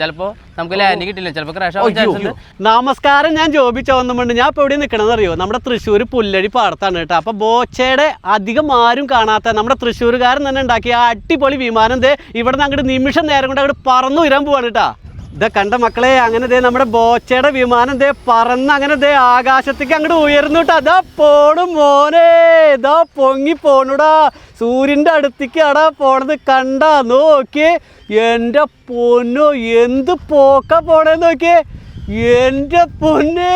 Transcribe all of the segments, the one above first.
ചിലപ്പോ നമുക്ക് ലാൻഡ് കിട്ടില്ല. ചിലപ്പോ ക്രാഷ് നമസ്കാരം ഞാൻ ജോബി ചോന്നുമുണ്ട് ഞാൻ ഇപ്പോൾ എവിടെ നിൽക്കണമെന്ന് അറിയോ? നമ്മുടെ തൃശ്ശൂർ പുല്ലടി പാടത്താണ് കേട്ടോ. അപ്പോൾ ബോച്ചയുടെ അധികം ആരും കാണാത്ത നമ്മുടെ തൃശ്ശൂരുകാരൻ തന്നെ ഉണ്ടാക്കിയ ആ അടിപൊളി വിമാനം ദേ ഇവിടെ നിന്ന് അങ്ങോട്ട് നിമിഷം നേരം കൊണ്ട് അങ്ങോട്ട് പറന്നു ഉയരാൻ പോവാണ് കേട്ടാ. ഇതാ കണ്ട മക്കളെ അങ്ങനെ ദേ നമ്മുടെ ബോച്ചയുടെ വിമാനം ദേ പറന്ന് അങ്ങനെ ദേ ആകാശത്തേക്ക് അങ്ങോട്ട് ഉയർന്നു കേട്ടോ അതാ പോണു മോനെ ഇതാ പൊങ്ങി പോണുടാ സൂര്യന്റെ അടുത്തേക്ക് അടാ പോണത്. കണ്ടാ നോക്കിയേ എന്റെ പൊന്നു എന്ത് പോക്ക പോണേന്ന് നോക്കിയേ. എന്റെ പൊന്നെ.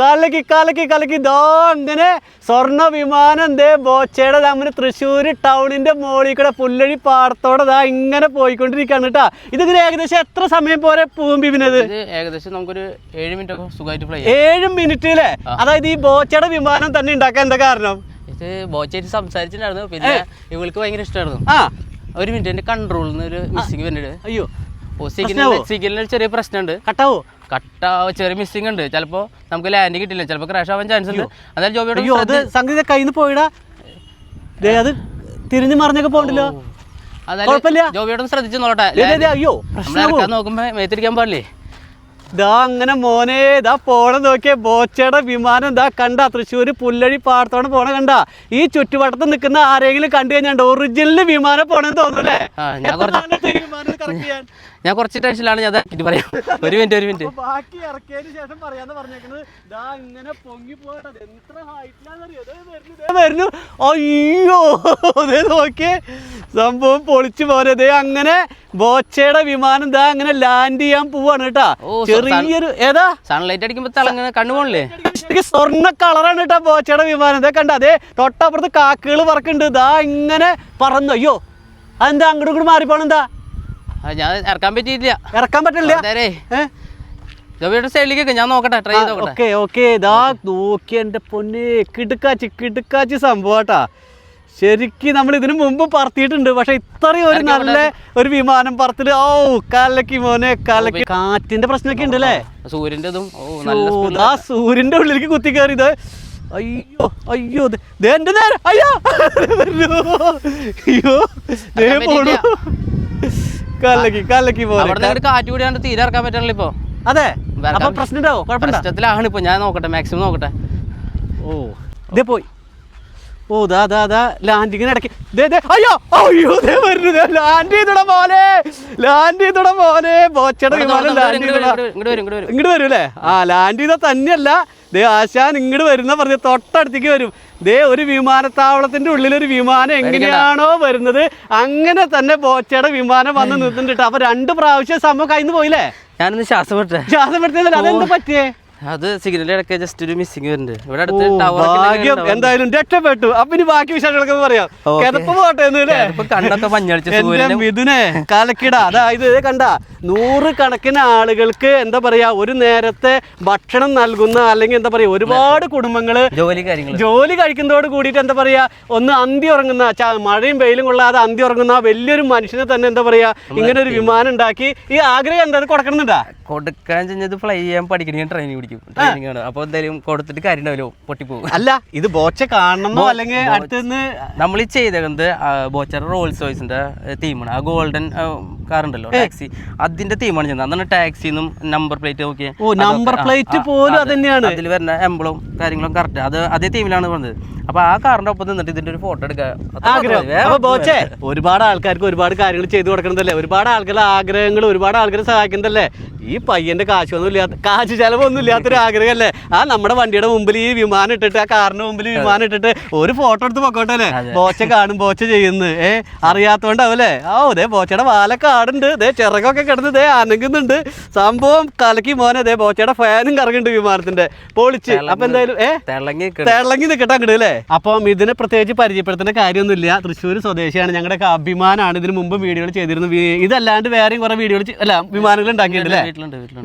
കലക്കി കലക്കി കലക്കി ദോ അങ്ങനെ സ്വർണ വിമാനം ദേ ബോച്ചയുടെ നമ്മൾ തൃശ്ശൂർ ടൗണിന്റെ മോളിൽ കൂടെ പുല്ലഴി പാടത്തോടെ ദാ ഇങ്ങനെ പോയിക്കൊണ്ടിരിക്കുകയാണ് കേട്ടോ. ഇതിങ്ങനെ ഏകദേശം എത്ര സമയം പോരെ പൂവും പിന്നത് ഇത് ഏകദേശം നമുക്കൊരു ഏഴ് മിനിറ്റ് ഒക്കെ സുഖമായിട്ട് ഫ്ലൈ മിനിറ്റ് മിനിറ്റിലെ അതായത് ഈ ബോച്ചയുടെ വിമാനം തന്നെ ഉണ്ടാക്കാൻ എന്താ കാരണം? ഇത് ബോച്ചായിട്ട് സംസാരിച്ചിട്ടുണ്ടായിരുന്നു. പിന്നെ ഇവൾക്ക് ഭയങ്കര ഇഷ്ടമായിരുന്നു. ആ. ഒരു മിനിറ്റ് എന്റെ കൺട്രോളിൽ നിന്ന് ഒരു മിസ്സിങ് വന്നിട്ട് അയ്യോ. സിഗ്നൽ സിഗ്നലിൽ ചെറിയ പ്രശ്നമുണ്ട്. കട്ടാവോ? കട്ട ചെറിയ മിസ്സിംഗ് ഉണ്ട്. ചിലപ്പോ നമുക്ക് ലാൻഡ് കിട്ടില്ല. ചിലപ്പോ ക്രാഷ് ആവാൻ ചാൻസ് ഉണ്ട്. അതായത് ജോബിയുടെ അയ്യോ അത് സംഗീത കയ്യിൽ നിന്ന് പോയിടാ അത് തിരിഞ്ഞു മറിഞ്ഞൊക്കെ പോകണ്ടല്ലോ. അതായത് ജോബിയോടും ശ്രദ്ധിച്ചു നോട്ടെ അയ്യോ നോക്കുമ്പോ മേത്തിരിക്കാൻ പാടില്ലേ? ദാ അങ്ങനെ മോനെ ദാ പോണ നോക്കിയേ. ബോച്ചയുടെ വിമാനം ദാ കണ്ട തൃശ്ശൂർ പുല്ലഴി പാടത്തോടെ പോണ കണ്ട. ഈ ചുറ്റുവട്ടത്ത് നിൽക്കുന്ന ആരെങ്കിലും കണ്ടു കഴിഞ്ഞാൽ ഒറിജിനൽ വിമാനം പോണെന്ന് തോന്നുന്നല്ലേ ആ, ഞാൻ കുറച്ച് ടെൻഷനിലാണ് ഞാൻ ഇതാക്കിയിട്ട് പറയാം. ഒരു മിനിറ്റ് ഒരു മിനിറ്റ്. ബാക്കി ഇറക്കിയതിന് ശേഷം പറയാന്ന് പറഞ്ഞേക്കുന്നത് ദാ ഇങ്ങനെ പൊങ്ങി പോകട്ടെ. എത്ര വരുന്നു അയ്യോ ദേ നോക്കിയേ. സംഭവം പൊളിച്ചു പോരെ. ദേ അങ്ങനെ ബോച്ചയുടെ വിമാനം ദാ അങ്ങനെ ലാൻഡ് ചെയ്യാൻ പോവാണ് കേട്ടാ. ചെറിയൊരു ഏതാ? സൺലൈറ്റ് അടിക്കുമ്പോ തിളങ്ങുന്ന കണ്ണു പോണില്ലേ? ശരിക്കും സ്വർണ കളറാണ് കേട്ടോ ബോച്ചയുടെ വിമാനം. ഇതേ കണ്ട അതെ തൊട്ടപ്പുറത്ത് കാക്കകൾ പറക്കുന്നുണ്ട്. ദാ ഇങ്ങനെ പറന്നു. അയ്യോ അതെന്താ അങ്ങോട്ടും ഇങ്ങോട്ട് മാറിപ്പോണെന്താ ഞാൻ ഇറക്കാൻ പറ്റിയില്ല ഇറക്കാൻ പറ്റില്ല? ഞാൻ നോക്കട്ടെ ട്രൈ ഓക്കെ ഓക്കെ ഇതാ നോക്കി എന്റെ പൊന്നെ കിടുക്കാച്ചി കിടുക്കാച്ചി സംഭവട്ടാ. ശരിക്കും നമ്മൾ ഇതിനു മുമ്പ് പറത്തിയിട്ടുണ്ട് പക്ഷെ ഇത്രയും ഒരു നല്ല ഒരു വിമാനം പറത്തിൽ ഓ കാലക്കി മോനെ കാലക്കി. കാറ്റിന്റെ പ്രശ്നമൊക്കെ ഉണ്ട് അല്ലേ? സൂര്യന്റെ സൂര്യന്റെ ഉള്ളിലേക്ക് കുത്തി കയറിയത് അയ്യോ അയ്യോ എന്റെ നേരം അയ്യോ. അയ്യോ ദേ പോണു. പോലെ കാറ്റ് കൂടിയാണ്ട് തീരെ ഇറക്കാൻ പറ്റണില്ല ഇപ്പൊ. അതെ. അപ്പൊ പ്രശ്നത്തിലാണ് ഇപ്പൊ. ഞാൻ നോക്കട്ടെ മാക്സിമം നോക്കട്ടെ. ഓ. ഇതേ പോയി. ഓ ദാ ദാ ദാ. ലാൻഡിങ്ങിന് ഇടയ്ക്ക്. ദേ ദേ അയ്യോ അയ്യോ ദേ വരുന്നു ദേ ലാൻഡ് ചെയ്തട മോനെ. ലാൻഡ് ചെയ്തട മോനെ. ബോച്ചയുടെ വിമാനം ലാൻഡ് ചെയ്തടാ. ഇങ്ങോട്ട് വരും ഇങ്ങോട്ട് വരും ഇങ്ങോട്ട് വരും. അല്ലേ? ആ ലാൻഡ് ചെയ്താൽ തന്നെയല്ല ദേ ആശാൻ ഇങ്ങോട്ട് വരുന്ന പറഞ്ഞ തൊട്ടടുത്തേക്ക് വരും. ദേ ഒരു വിമാനത്താവളത്തിന്റെ ഉള്ളിൽ ഒരു വിമാനം എങ്ങനെയാണോ വരുന്നത്. അങ്ങനെ തന്നെ ബോച്ചയുടെ വിമാനം വന്ന് നിന്നിട്ടുണ്ട്. അപ്പൊ രണ്ട് പ്രാവശ്യം സംഭവം കയ്യിൽ പോയില്ലേ? ഞാനൊന്ന് ശ്വാസം ശ്വാസപ്പെടുത്തിയതല്ല അതെന്താ പറ്റിയേ? അത് സിഗ്നൽ ഇടയ്ക്ക് ജസ്റ്റ് ഒരു മിസ്സിംഗ് വരുന്നുണ്ട്. ഇവിടെ അടുത്ത് ടവർ ഭാഗ്യം. എന്തായാലും രക്ഷപ്പെട്ടു. അപ്പൊ ഇനി ബാക്കി വിശേഷങ്ങളൊക്കെ പറയാം. കിതപ്പ് പോട്ടെ എന്ന് കണ്ണൊക്കെ മഞ്ഞളിച്ച് മിഥുനെ കലക്കിട. അതായത് കണ്ട. നൂറ് കണക്കിന് ആളുകൾക്ക് എന്താ പറയാ ഒരു നേരത്തെ ഭക്ഷണം നൽകുന്ന അല്ലെങ്കിൽ എന്താ പറയാ ഒരുപാട് കുടുംബങ്ങൾ ജോലി കാര്യങ്ങൾ ജോലി കഴിക്കുന്നതോട് കൂടിയിട്ട് എന്താ പറയാ ഒന്ന് അന്തി ഉറങ്ങുന്ന മഴയും വെയിലും കൊള്ളാതെ അന്തി ഉറങ്ങുന്ന വലിയൊരു മനുഷ്യനെ തന്നെ എന്താ പറയാ ഇങ്ങനെ ഒരു വിമാനം ഉണ്ടാക്കി ഈ ആഗ്രഹം എന്താ? കൊടുക്കണമെന്നുണ്ടാ? കൊടുക്കാൻ ഫ്ലൈ ചെയ്യാൻ പഠിക്കണം ട്രെയിനിങ് പിടിക്കും. ട്രെയിനിങ് ആണ്. അപ്പൊ എന്തായാലും കൊടുത്തിട്ട് കാര്യം പൊട്ടി പൊട്ടിപ്പോകും അല്ല ഇത് ബോച്ച കാണണമെന്നോ അല്ലെങ്കിൽ അടുത്തുനിന്ന് നമ്മൾ ഈ ചെയ്തത് ബോച്ചറ റോൾസ് റോയ്സിന്റെ തീമാണ് ആ ഗോൾഡൻ കാർ ഉണ്ടല്ലോ ടാക്സി അതിന്റെ തീമാണ് ചെയ്യുന്നത്. അന്നാണ് ടാക്സിന്നും നമ്പർ പ്ലേറ്റ് നോക്കിയ. നമ്പർ പ്ലേറ്റ് പോലും അത് തന്നെയാണ് അതിൽ വരുന്ന എംബിളും കാര്യങ്ങളും കറക്റ്റ് അത് അതേ തീമിലാണ് വന്നത്. അപ്പൊ ആ കാറിന്റെ ഒപ്പം നിന്നിട്ട് ഇതിന്റെ ഒരു ഫോട്ടോ എടുക്കുക. ഒരുപാട് ആൾക്കാർക്ക് ഒരുപാട് കാര്യങ്ങൾ ചെയ്തു കൊടുക്കണതല്ലേ? ഒരുപാട് ആൾക്കാരുടെ ആഗ്രഹങ്ങൾ ഒരുപാട് ആൾക്കാരെ സഹായിക്കുന്നതല്ലേ ഈ പയ്യന്റെ കാശൊന്നും ഇല്ലാത്ത കാശ് ചെലവൊന്നും ഇല്ലാത്തൊരു ആഗ്രഹമല്ലേ? ആ നമ്മുടെ വണ്ടിയുടെ മുമ്പിൽ ഈ വിമാനം ഇട്ടിട്ട് ആ കാറിന്റെ മുമ്പിൽ വിമാനം ഇട്ടിട്ട് ഒരു ഫോട്ടോ എടുത്ത് പൊക്കോട്ടെ അല്ലേ? ബോച്ച കാണും ബോച്ച ചെയ്യുന്നു. ഏ അറിയാത്തോണ്ടാവല്ലേ? ആ ദേ ബോച്ചയുടെ വാലൊക്കെ ആടുണ്ട്. ദേ ചിറകൊക്കെ കിടന്ന് ദേ അനങ്ങുന്നുണ്ട്. സംഭവം കലക്കി മോനെ ദേ ബോച്ചയുടെ ഫാനും കറങ്ങുന്നുണ്ട് വിമാനത്തിന്റെ. പൊളിച്ച്. അപ്പൊ എന്തായാലും ഏ? തിളങ്ങി നിൽക്കട്ടെ അങ്ങോട്ട് അല്ലേ? അപ്പം ഇതിനെ പ്രത്യേകിച്ച് പരിചയപ്പെടുത്തേണ്ട കാര്യമൊന്നുമില്ല. തൃശ്ശൂർ സ്വദേശിയാണ്. ഞങ്ങളുടെ അഭിമാനാണ്. ഇതിന് മുമ്പ് വീഡിയോകൾ ചെയ്തിരുന്നു. ഇതല്ലാണ്ട് വേറെയും കുറെ വീഡിയോകൾ അല്ല വിമാനങ്ങൾ ഉണ്ടാക്കിയിട്ടുണ്ട്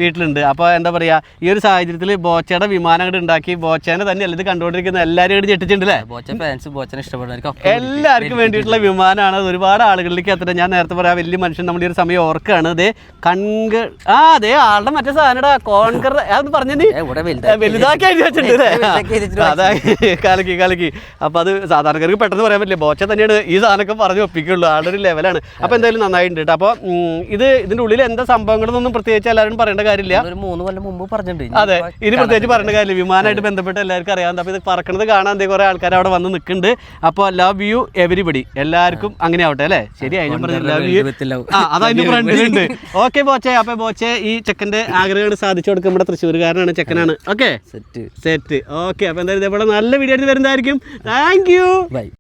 വീട്ടിലുണ്ട് അപ്പോൾ എന്താ പറയാ ഈ ഒരു സാഹചര്യത്തിൽ ബോച്ചയുടെ വിമാനം അങ്ങോട്ട് ഉണ്ടാക്കി. ബോച്ചേനെ തന്നെ അല്ല ഇത് കണ്ടുകൊണ്ടിരിക്കുന്ന എല്ലാവരും ഇവിടെ ഞെട്ടിച്ചിട്ടുണ്ടല്ലേ? ബോച്ച ഫാൻസ് ബോച്ചനെ ഇഷ്ടപ്പെടുന്നവർക്ക് എല്ലാവർക്കും വേണ്ടിയിട്ടുള്ള വിമാനമാണ്. അത് ഒരുപാട് ആളുകളിലേക്ക് എത്തട്ടെ. ഞാൻ നേരത്തെ പറയാം വലിയ മനുഷ്യൻ നമ്മുടെ ഒരു സമയം ഓർക്കാണ്. അതെ കൺക ആ അതെ ആളുടെ മറ്റേ സാധനടാ കോൺകർ അത് പറഞ്ഞത് വലുതാക്കി എഴുതി വെച്ചിട്ടുണ്ട് അതാ കലക്കി കലക്കി അപ്പൊ അത് സാധാരണക്കാർക്ക് പെട്ടെന്ന് പറയാൻ പറ്റില്ല. ബോച്ച തന്നെയാണ് ഈ സാധനമൊക്കെ പറഞ്ഞു ഒപ്പിക്കുള്ളൂ. ആളുടെ ഒരു ലെവലാണ്. അപ്പൊ എന്തായാലും നന്നായിട്ടുണ്ട് കേട്ടോ അപ്പൊ ഇത് ഇതിന്റെ ഉള്ളിൽ എന്താ സംഭവങ്ങളൊന്നും പ്രത്യേകിച്ച് എല്ലാവരും പറയേണ്ട കാര്യമില്ല. ഒരു മൂന്ന് കൊല്ലം മുമ്പ് പറഞ്ഞിട്ടുണ്ട്. അതെ ഇനി പ്രത്യേകിച്ച് പറയേണ്ട കാര്യം വിമാനമായിട്ട് ബന്ധപ്പെട്ട് എല്ലാവർക്കും അറിയാം. അപ്പോൾ ഇത് പറക്കണത് കാണാൻ എന്തേ കുറേ ആൾക്കാർ അവിടെ വന്ന് നിൽക്കുന്നുണ്ട്. അപ്പോൾ ലവ് യു എവരിബഡി എല്ലാവർക്കും അങ്ങനെ ആവട്ടെ അല്ലേ? ശരി അതിന് പറഞ്ഞു ലവ് യു ആ ഫ്രണ്ടിലുണ്ട് ഓക്കെ ബോച്ചെ അപ്പൊ ബോച്ചെ ഈ ചെക്കന്റെ ആഗ്രഹങ്ങൾ സാധിച്ചു കൊടുക്കും നമ്മുടെ തൃശ്ശൂർകാരനാണ് ചെക്കനാണ്. ഓക്കെ സെറ്റ് സെറ്റ് ഓക്കെ അപ്പൊ എന്തായാലും ഇതേപോലെ നല്ല വീഡിയോ വരുന്നതായിരിക്കും. Thank you by